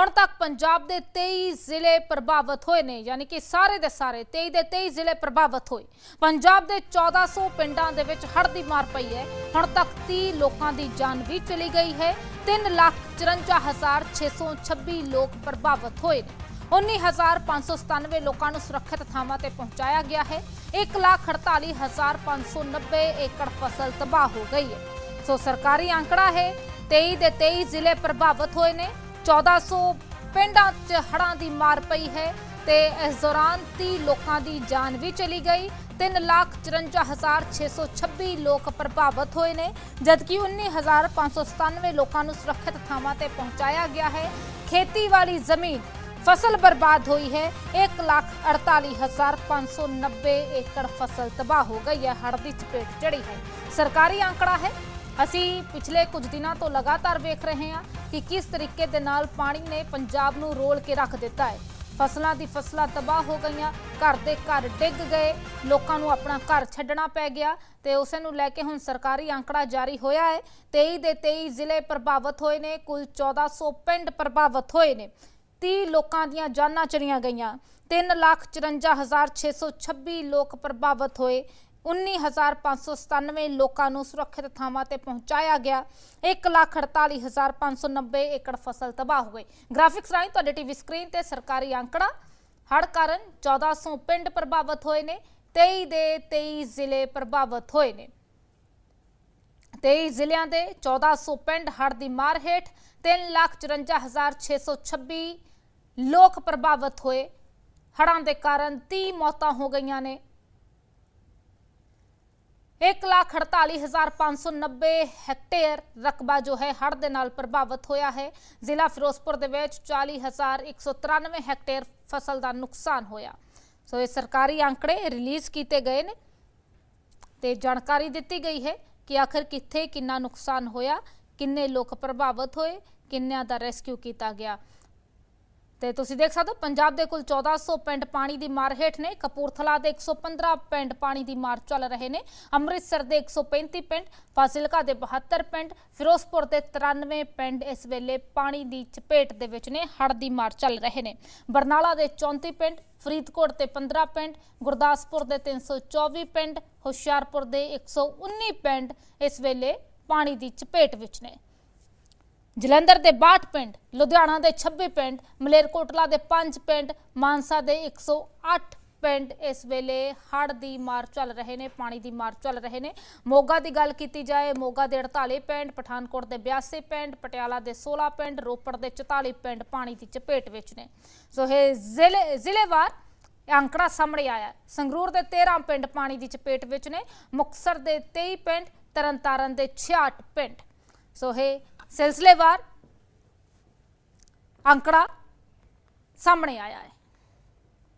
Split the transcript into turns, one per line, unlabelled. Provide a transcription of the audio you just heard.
ਹੁਣ ਤੱਕ ਪੰਜਾਬ ਦੇ 23 ਜ਼ਿਲ੍ਹੇ ਪ੍ਰਭਾਵਿਤ ਹੋਏ ਨੇ, ਯਾਨੀ ਕਿ ਸਾਰੇ ਦੇ ਸਾਰੇ 23 ਦੇ 23 ਜ਼ਿਲ੍ਹੇ ਪ੍ਰਭਾਵਿਤ ਹੋਏ। ਪੰਜਾਬ ਦੇ 1400 ਪਿੰਡਾਂ ਦੇ ਵਿੱਚ ਹੜ੍ਹ ਦੀ ਮਾਰ ਪਈ ਹੈ। ਹੁਣ ਤੱਕ 30 ਲੋਕਾਂ ਦੀ ਜਾਨ ਵੀ ਚਲੀ ਗਈ ਹੈ। 354626 ਲੋਕ ਪ੍ਰਭਾਵਿਤ ਹੋਏ ਨੇ। 19597 ਲੋਕਾਂ ਨੂੰ ਸੁਰੱਖਿਅਤ ਥਾਵਾਂ ਤੇ ਪਹੁੰਚਾਇਆ ਗਿਆ ਹੈ। 148590 ਏਕੜ ਫਸਲ ਤਬਾਹ ਹੋ ਗਈ ਹੈ। ਸੋ ਸਰਕਾਰੀ ਅੰਕੜਾ ਹੈ 23 ਦੇ 23 ਜ਼ਿਲ੍ਹੇ ਪ੍ਰਭਾਵਿਤ ਹੋਏ ਨੇ। 1400 ਪਿੰਡਾਂ 'ਚ ਹੜ੍ਹਾਂ ਦੀ ਮਾਰ ਪਈ ਹੈ ਤੇ ਇਸ ਦੌਰਾਨ 30 ਲੋਕਾਂ ਦੀ ਜਾਨ ਵੀ ਚਲੀ ਗਈ। 354626 ਲੋਕ ਪ੍ਰਭਾਵਿਤ ਹੋਏ ਨੇ, ਜਦਕਿ 19597 ਲੋਕਾਂ ਨੂੰ ਸੁਰੱਖਿਅਤ ਥਾਵਾਂ ਤੇ ਪਹੁੰਚਾਇਆ ਗਿਆ ਹੈ। ਖੇਤੀ ਵਾਲੀ ਜ਼ਮੀਨ ਫਸਲ ਬਰਬਾਦ ਹੋਈ ਹੈ। 148590 ਏਕੜ ਫਸਲ ਤਬਾਹ ਹੋ ਗਈ ਹੈ। ਹੜ੍ਹ ਦੀ ਚਪੇਟ ਚੜੀ ਹੈ। ਸਰਕਾਰੀ ਅੰਕੜਾ ਹੈ ਅਸੀਂ ਪਿਛਲੇ ਕੁਝ ਦਿਨਾਂ ਤੋਂ ਲਗਾਤਾਰ ਵੇਖ ਰਹੇ ਹਾਂ ਕਿ ਕਿਸ ਤਰੀਕੇ ਦੇ ਨਾਲ ਪਾਣੀ ਨੇ ਪੰਜਾਬ ਨੂੰ ਰੋਲ ਕੇ ਰੱਖ ਦਿੱਤਾ ਹੈ। ਫਸਲਾਂ ਦੀ ਫਸਲਾਂ ਤਬਾਹ ਹੋ ਗਈਆਂ, ਘਰ ਦੇ ਘਰ ਡਿੱਗ ਗਏ, ਲੋਕਾਂ ਨੂੰ ਆਪਣਾ ਘਰ ਛੱਡਣਾ ਪੈ ਗਿਆ ਤੇ ਉਸੇ ਨੂੰ ਲੈ ਕੇ ਹੁਣ ਸਰਕਾਰੀ ਅੰਕੜਾ ਜਾਰੀ ਹੋਇਆ ਹੈ। 23 ਦੇ 23 ਜ਼ਿਲ੍ਹੇ ਪ੍ਰਭਾਵਿਤ ਹੋਏ ਨੇ, ਕੁੱਲ 1400 ਪਿੰਡ ਪ੍ਰਭਾਵਿਤ ਹੋਏ ਨੇ। 30 ਲੋਕਾਂ ਦੀਆਂ ਜਾਨਾਂ ਚਲੀਆਂ ਗਈਆਂ 354626 ਲੋਕ ਪ੍ਰਭਾਵਿਤ ਹੋਏ। 19597 ਲੋਕਾਂ ਨੂੰ ਸੁਰੱਖਿਅਤ ਥਾਵਾਂ ਤੇ ਪਹੁੰਚਾਇਆ ਗਿਆ। 148590 ਏਕੜ ਫਸਲ ਤਬਾਹ ਹੋ ਗਈ। ਗ੍ਰਾਫਿਕਸ ਰਾਹੀਂ ਤੁਹਾਡੇ ਟੀਵੀ ਸਕਰੀਨ ਤੇ ਸਰਕਾਰੀ ਅੰਕੜਾ ਹੜ੍ਹ ਕਾਰਨ 1400 ਪਿੰਡ ਪ੍ਰਭਾਵਿਤ ਹੋਏ ਨੇ 23 ਦੇ 23 ਜ਼ਿਲ੍ਹੇ ਪ੍ਰਭਾਵਿਤ ਹੋਏ ਨੇ। 23 ਜ਼ਿਲ੍ਹਿਆਂ ਦੇ 1400 ਪਿੰਡ ਹੜ੍ਹ ਦੀ ਮਾਰ ਹੇਠ 354626 ਲੋਕ ਪ੍ਰਭਾਵਿਤ ਹੋਏ। ਹੜ੍ਹਾਂ ਦੇ ਕਾਰਨ 30 ਮੌਤਾਂ ਹੋ ਗਈਆਂ ਨੇ। 148590 ਹੈਕਟੇਅਰ ਰਕਬਾ ਜੋ ਹੈ ਹੜ੍ਹ ਦੇ ਨਾਲ ਪ੍ਰਭਾਵਿਤ ਹੋਇਆ ਹੈ। ਜ਼ਿਲ੍ਹਾ ਫਿਰੋਜ਼ਪੁਰ ਦੇ ਵਿੱਚ 40193 ਹੈਕਟੇਅਰ ਫਸਲ ਦਾ ਨੁਕਸਾਨ ਹੋਇਆ। ਸੋ ਇਹ ਸਰਕਾਰੀ ਅੰਕੜੇ ਰਿਲੀਜ਼ ਕੀਤੇ ਗਏ ਨੇ ਤੇ ਜਾਣਕਾਰੀ ਦਿੱਤੀ ਗਈ ਹੈ ਕਿ ਆਖਰ ਕਿੱਥੇ ਕਿੰਨਾ ਨੁਕਸਾਨ ਹੋਇਆ, ਕਿੰਨੇ ਲੋਕ ਪ੍ਰਭਾਵਿਤ ਹੋਏ, ਕਿੰਨਿਆਂ ਦਾ ਰੈਸਕਿਊ ਕੀਤਾ ਗਿਆ। ਤੇ ਤੁਸੀਂ ਦੇਖ ਸਕਦੇ ਹੋ, ਪੰਜਾਬ ਦੇ ਕੁੱਲ 1400 ਪਿੰਡ ਪਾਣੀ ਦੀ ਮਾਰ ਹੇਠ ਨੇ, ਕਪੂਰਥਲਾ ਦੇ 115 ਪਿੰਡ ਪਾਣੀ ਦੀ ਮਾਰ ਚੱਲ ਰਹੇ ਨੇ, ਅੰਮ੍ਰਿਤਸਰ ਦੇ 135 ਪਿੰਡ, ਫਾਜ਼ਿਲਕਾ ਦੇ 72 ਪਿੰਡ, ਫਿਰੋਜ਼ਪੁਰ ਦੇ 93 ਪਿੰਡ ਇਸ ਵੇਲੇ ਪਾਣੀ ਦੀ ਚਪੇਟ ਦੇ ਵਿੱਚ ਨੇ, ਹੜ੍ਹ ਦੀ ਮਾਰ ਚੱਲ ਰਹੇ ਨੇ। ਬਰਨਾਲਾ ਦੇ 34 ਪਿੰਡ, ਫਰੀਦਕੋਟ ਤੇ 15 ਪਿੰਡ, ਗੁਰਦਾਸਪੁਰ ਦੇ 324 ਪਿੰਡ, ਹੁਸ਼ਿਆਰਪੁਰ ਦੇ 119 ਪਿੰਡ ਇਸ ਵੇਲੇ ਪਾਣੀ ਦੀ ਚਪੇਟ ਵਿੱਚ ਨੇ। ਜਲੰਧਰ ਦੇ 62 ਪਿੰਡ, ਲੁਧਿਆਣਾ ਦੇ 26 ਪਿੰਡ, ਮਲੇਰਕੋਟਲਾ ਦੇ 5 ਪਿੰਡ, ਮਾਨਸਾ ਦੇ 108 ਪਿੰਡ ਇਸ ਵੇਲੇ ਹੜ੍ਹ ਦੀ ਮਾਰ ਚੱਲ ਰਹੇ ਨੇ, ਪਾਣੀ ਦੀ ਮਾਰ ਚੱਲ ਰਹੇ ਨੇ। ਮੋਗਾ ਦੀ ਗੱਲ ਕੀਤੀ ਜਾਏ, ਮੋਗਾ ਦੇ 48 ਪਿੰਡ, ਪਠਾਨਕੋਟ ਦੇ 82 ਪਿੰਡ, ਪਟਿਆਲਾ ਦੇ 16 ਪਿੰਡ, ਰੋਪੜ ਦੇ 44 ਪਿੰਡ ਪਾਣੀ ਦੀ ਚਪੇਟ ਵਿੱਚ ਨੇ। ਸੋ ਇਹ ਜ਼ਿਲ੍ਹੇ, ਜ਼ਿਲ੍ਹੇਵਾਰ ਅੰਕੜਾ ਸਾਹਮਣੇ ਆਇਆ। ਸੰਗਰੂਰ ਦੇ 13 ਪਿੰਡ ਪਾਣੀ ਦੀ ਚਪੇਟ ਵਿੱਚ ਨੇ ਮੁਕਸਰ ਦੇ 23 ਪਿੰਡ, ਤਰਨਤਾਰਨ ਦੇ 66 ਪਿੰਡ। ਸੋ ਇਹ ਸਿਲਸਿਲੇਵਾਰ ਅੰਕੜਾ ਸਾਹਮਣੇ ਆਇਆ ਹੈ।